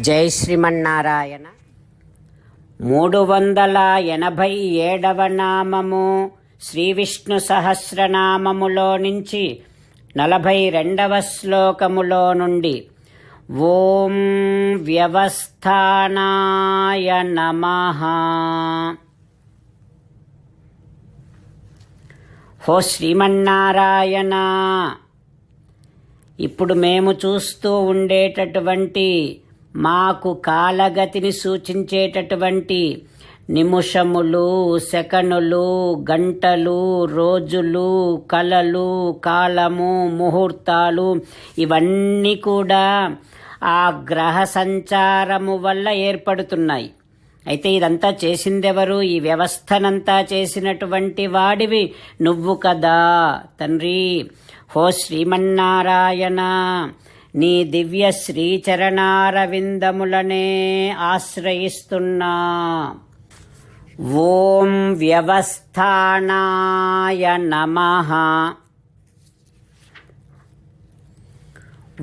జై శ్రీమన్నారాయణ. మూడు వందల ఎనభై ఏడవ నామము శ్రీ విష్ణు సహస్రనామములో నుంచి నలభై రెండవ శ్లోకములో నుండి ఓం వ్యవస్థానాయ నమ. హో శ్రీమన్నారాయణ ఇప్పుడు మేము చూస్తూ ఉండేటటువంటి మాకు కాలగతిని సూచించేటటువంటి నిమిషములు సెకనులు గంటలు రోజులు కలలు కాలము ముహూర్తాలు ఇవన్నీ కూడా ఆ గ్రహ సంచారము వల్ల ఏర్పడుతున్నాయి. అయితే ఇదంతా చేసిందెవరు? ఈ వ్యవస్థనంతా చేసినటువంటి వాడివి నువ్వు కదా తండ్రి. హో శ్రీమన్నారాయణ. నీ దివ్య శ్రీచరణారవిందములనే ఆశ్రయిస్తున్నా. ఓం వ్యవస్థానాయ నమః.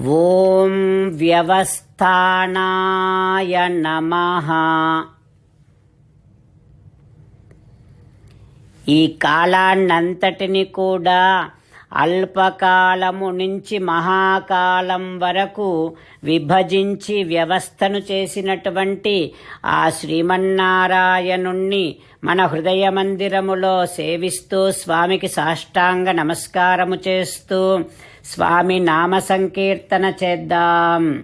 ఓం వ్యవస్థానాయ నమః. ఈ కాలాన్నంతటిని కూడా అల్పకాలము నుంచి మహాకాలం వరకు విభజించి వ్యవస్థను చేసినటువంటి ఆ శ్రీమన్నారాయణుణ్ణి మన హృదయ మందిరములో సేవిస్తూ స్వామికి సాష్టాంగ నమస్కారము చేస్తూ స్వామి నామ సంకీర్తన చేద్దాం.